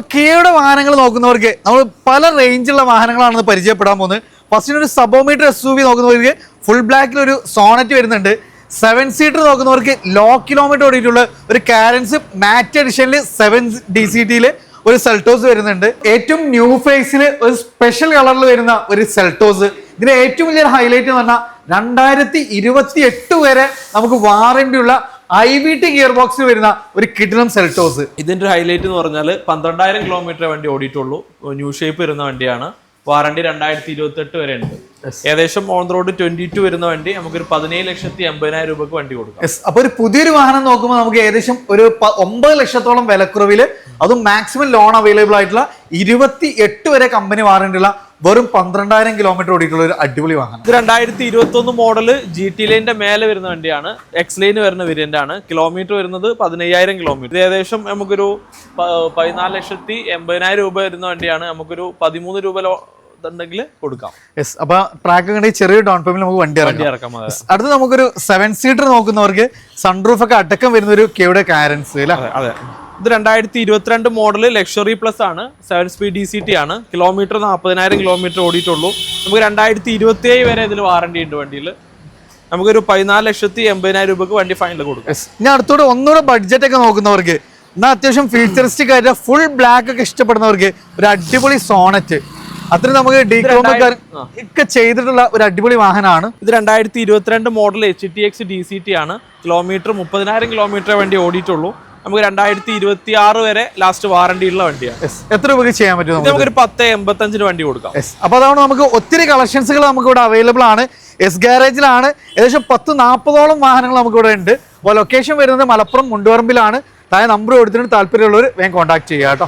അപ്പൊ കിയയുടെ വാഹനങ്ങൾ നോക്കുന്നവർക്ക് നമ്മൾ പല റേഞ്ചുള്ള വാഹനങ്ങളാണെന്ന് പരിചയപ്പെടാൻ പോകുന്നത്. ഫസ്റ്റിന് ഒരു സബോമീറ്റർ എസ് യു വി നോക്കുന്നവർക്ക് ഫുൾ ബ്ലാക്കിൽ ഒരു സോണറ്റ് വരുന്നുണ്ട്. സെവൻ സീറ്റർ നോക്കുന്നവർക്ക് ലോ കിലോമീറ്റർ ഓടിയിട്ടുള്ള ഒരു കാരൻസ് മാറ്റ് എഡിഷനിൽ സെവൻ ഡി സി ടിയിൽ ഒരു സെൽട്ടോസ് വരുന്നുണ്ട്. ഏറ്റവും ന്യൂ ഫേസിൽ ഒരു സ്പെഷ്യൽ കളറിൽ വരുന്ന ഒരു സെൽട്ടോസ് ഇതിന്റെ ഏറ്റവും വലിയൊരു ഹൈലൈറ്റ് എന്ന് പറഞ്ഞാൽ രണ്ടായിരത്തി ഇരുപത്തി എട്ട് വരെ നമുക്ക് വാറന്റി ഉള്ള ഐ വി ടി ഗിയർ ബോക്സിൽ വരുന്ന ഒരു കിഡ്നം സെൽറ്റോസ് ഇതിന്റെ ഹൈലൈറ്റ് എന്ന് പറഞ്ഞാൽ പന്ത്രണ്ടായിരം കിലോമീറ്റർ വണ്ടി ഓടിയിട്ടുള്ളൂ. ന്യൂ ഷേപ്പ് വരുന്ന വണ്ടിയാണ്. വാറണ്ടി രണ്ടായിരത്തി ഇരുപത്തി എട്ട് വരെ ഉണ്ട്. ഏകദേശം ഓൺ റോഡ് ട്വന്റി ടു വരുന്ന വണ്ടി. നമുക്കൊരു പതിനേഴ് ലക്ഷത്തി എൺപതിനായിരം രൂപക്ക് വണ്ടി കൊടുക്കാം. അപ്പൊ ഒരു പുതിയൊരു വാഹനം നോക്കുമ്പോൾ നമുക്ക് ഏകദേശം ഒരു ഒമ്പത് ലക്ഷത്തോളം വിലക്കുറവിൽ അതും മാക്സിമം ലോൺ അവൈലബിൾ ആയിട്ടുള്ള ഇരുപത്തി എട്ട് വരെ കമ്പനി വാറണ്ടിയുള്ള ഉള്ള വെറും പന്ത്രണ്ടായിരം കിലോമീറ്റർ ഓടിയിട്ടുള്ള ഒരു അടിപൊളി വാഹനം. ഇത് രണ്ടായിരത്തി ഇരുപത്തി ഒന്ന് മോഡൽ ജി ടി ലൈനിന്റെ മേലെ വരുന്ന വണ്ടിയാണ്. എക്സ് ലൈന് വരുന്ന വേരിയന്റ് ആണ്. കിലോമീറ്റർ വരുന്നത് പതിനയ്യായിരം കിലോമീറ്റർ ഏകദേശം നമുക്കൊരു പതിനാല് ലക്ഷത്തി എൺപതിനായിരം രൂപ വരുന്ന വണ്ടിയാണ്. നമുക്കൊരു പതിമൂന്ന് രൂപ ഉണ്ടെങ്കിൽ കൊടുക്കാം. യെസ് അപ്പൊ ട്രാക്ക് കണ്ടെങ്കിൽ ചെറിയ ഡൗൺ പേയ്മെന്റ് നമുക്ക് വണ്ടി വണ്ടി ഇറക്കാം അടുത്ത് നമുക്കൊരു സെവൻ സീറ്റർ നോക്കുന്നവർക്ക് സൺറൂഫ് ഒക്കെ അടക്കം വരുന്ന ഒരു കെയുടെ കാരൻസ് അല്ലേ? അതെ. ഇത് രണ്ടായിരത്തി ഇരുപത്തിരണ്ട് മോഡൽ ലക്ഷറി പ്ലസ് ആണ്. Seven speed D C T ആണ്. കിലോമീറ്റർ നാൽപ്പതിനായിരം കിലോമീറ്റർ ഓടിയിട്ടുള്ളൂ. നമുക്ക് രണ്ടായിരത്തി ഇരുപത്തി ഏഴ് വരെ ഇതിൽ വാറണ്ടി ഉണ്ട് വണ്ടിയിൽ. നമുക്കൊരു പതിനാല് ലക്ഷത്തി എൺപതിനായിരം രൂപക്ക് വണ്ടി ഫൈനൽ കൊടുക്കാം. ഞാൻ അടുത്തോടെ ഒന്നുകൂടെ ബഡ്ജറ്റ് ഒക്കെ നോക്കുന്നവർക്ക്. എന്നാൽ അത്യാവശ്യം ഫീച്ചറിസ്റ്റിക് ആയിട്ട് ഫുൾ ബ്ലാക്ക് ഒക്കെ ഇഷ്ടപ്പെടുന്നവർക്ക് ഒരു അടിപൊളി സോണറ്റ് അത്ര നമുക്ക് ഡീകോമൊക്കെ ഒക്കെ ചെയ്തിട്ടുള്ള ഒരു അടിപൊളി വാഹനമാണ്. ഇത് രണ്ടായിരത്തി ഇരുപത്തിരണ്ട് model H T X D C T ആണ്. കിലോമീറ്റർ മുപ്പതിനായിരം കിലോമീറ്റർ വണ്ടി ഓടിയിട്ടുള്ളൂ. നമുക്ക് രണ്ടായിരത്തി ഇരുപത്തി ആറ് വരെ ലാസ്റ്റ് വാറണ്ടി ഉള്ള വണ്ടിയാണ്. എത്ര രൂപയ്ക്ക് ചെയ്യാൻ പറ്റും നമുക്ക്? നമുക്കൊരു പത്ത് എൺപത്തഞ്ചിന് വണ്ടി കൊടുക്കാം. അപ്പൊ അതാണ് നമുക്ക് ഒത്തിരി കളക്ഷൻസുകൾ നമുക്ക് ഇവിടെ അവൈലബിൾ ആണ് എസ് ഗാരേജിലാണ് ഏകദേശം പത്ത് നാൽപ്പതോളം വാഹനങ്ങൾ നമുക്ക് ഇവിടെ ഉണ്ട്. അപ്പോൾ ലൊക്കേഷൻ വരുന്നത് മലപ്പുറം മുണ്ടുപറമ്പിലാണ്. താഴെ നമ്പർ കൊടുത്തിട്ട് താല്പര്യമുള്ളവർ വേഗം കോൺടാക്ട് ചെയ്യുക കേട്ടോ.